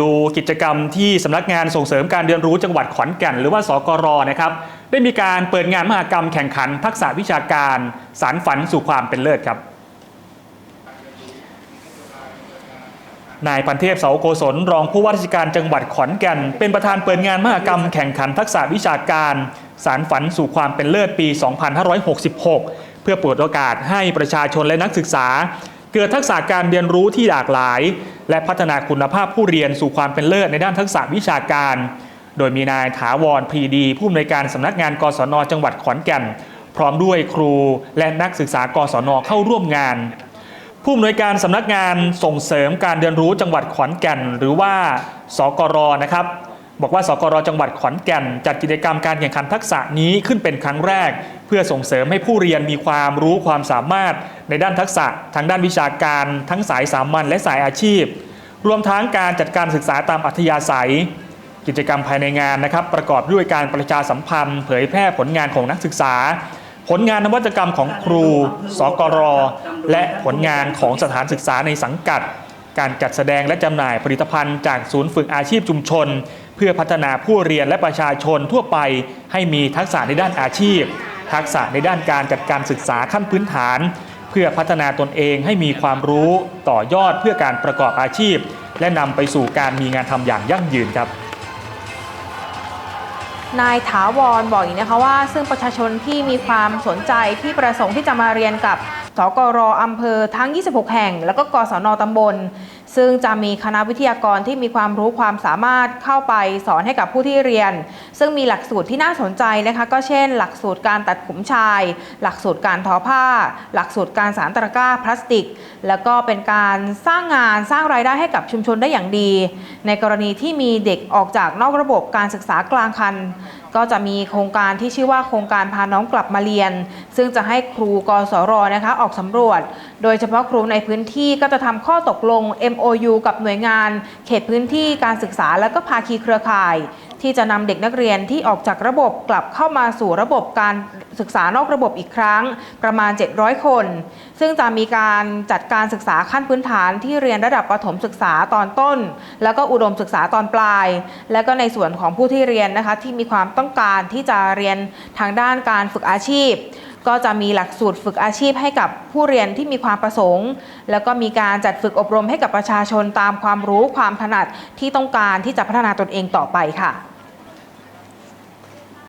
ดูกิจกรรมที่สำนักงานส่งเสริมการเรียนรู้จังหวัดขอนแก่น หรือว่าสกรนะครับได้มีการเปิดงานมหกรรมแข่งขัน ทักษะวิชาการสารฝันสู่ความเป็นเลิศครับนายพันเทพเสาโกศลรองผู้ว่าราชการจังหวัดขอนแก่น เป็นประธานเปิดงานมหกรรมแข่งขันทักษะวิชาการสารฝันสู่ความเป็นเลิศปี 2566 เพื่อเปิดโอกาสให้ประชาชนและนักศึกษา เกิดทักษะการเรียนรู้ที่หลากหลาย และพัฒนาคุณภาพผู้เรียนสู่ความเป็นเลิศในด้านทักษะวิชาการ โดยมีนายถาวรพรีดี ผู้อำนวยการสำนักงานกศนจังหวัดขอนแก่น พร้อมด้วยครูและนักศึกษากศนเข้าร่วมงาน ผู้อำนวยการสำนักงานส่งเสริมการเรียนรู้จังหวัดขอนแก่น หรือว่าสกรนะครับ บอกว่าสกรจังหวัดขอนแก่น จัดกิจกรรมการแข่งขันทักษะนี้ขึ้นเป็นครั้งแรก เพื่อส่งเสริมให้ผู้เรียนมีความรู้ความสามารถ ในด้านทักษะทางด้านวิชาการ ทั้งสายสามัญและสายอาชีพ รวมทั้งการจัดการศึกษาตามอัธยาศัย กิจกรรมภายในงานนะครับ ประกอบด้วยการประชาสัมพันธ์ เผยแพร่ผลงานของนักศึกษา ผลงานนวัตกรรมของครู สกร และผลงานของสถานศึกษาในสังกัด การจัดแสดงและจำหน่ายผลิตภัณฑ์จากศูนย์ฝึกอาชีพชุมชน พื่อพัฒนาผู้เรียนและประชาชนทั่วไป ให้มีทักษะในด้านอาชีพ ทักษะในด้านการจัดการศึกษาขั้นพื้นฐาน เพื่อพัฒนาตนเองให้มีความรู้ต่อยอดเพื่อการประกอบอาชีพ และนำไปสู่การมีงานทำอย่างยั่งยืนครับนายถาวรบอกอีกนะคะว่า ซึ่งประชาชนที่มีความสนใจที่ประสงค์ที่จะมาเรียนกับ สกรอำเภอทั้ง 26 แห่ง แล้วก็กศนตำบล ซึ่งจะมีคณะวิทยากรที่มีความรู้ความสามารถเข้าไปสอนให้กับผู้ที่เรียน ซึ่งมีหลักสูตรที่น่าสนใจนะคะก็เช่น หลักสูตรการตัดขุมชาย หลักสูตรการทอผ้า หลักสูตรการสารตะกร้าพลาสติก แล้วก็เป็นการสร้างงานสร้างรายได้ให้กับชุมชนได้อย่างดี ในกรณีที่มีเด็กออกจากนอกระบบการศึกษากลางคัน ก็จะมีโครงการที่ชื่อว่าโครงการพาน้องกลับมาเรียน ซึ่งจะให้ครูกศรนะคะออกสำรวจ โดยเฉพาะครูในพื้นที่ก็จะทำข้อตกลง MOU กับหน่วยงาน เขตพื้นที่การศึกษาและก็ภาคีเครือข่าย ที่จะนำเด็กนักเรียนที่ออกจากระบบกลับเข้ามาสู่ระบบการศึกษานอกระบบอีกครั้งประมาณ 700 คน ซึ่งจะมีการจัดการศึกษาขั้นพื้นฐานที่เรียนระดับประถมศึกษาตอนต้น แล้วก็อุดมศึกษาตอนปลาย และก็ในส่วนของผู้ที่เรียนนะคะที่มีความต้องการที่จะเรียนทางด้านการฝึกอาชีพก็จะมีหลักสูตรฝึกอาชีพให้กับผู้เรียนที่มีความประสงค์ แล้วก็มีการจัดฝึกอบรมให้กับประชาชนตามความรู้ความถนัดที่ต้องการที่จะพัฒนาตนเองต่อไปค่ะ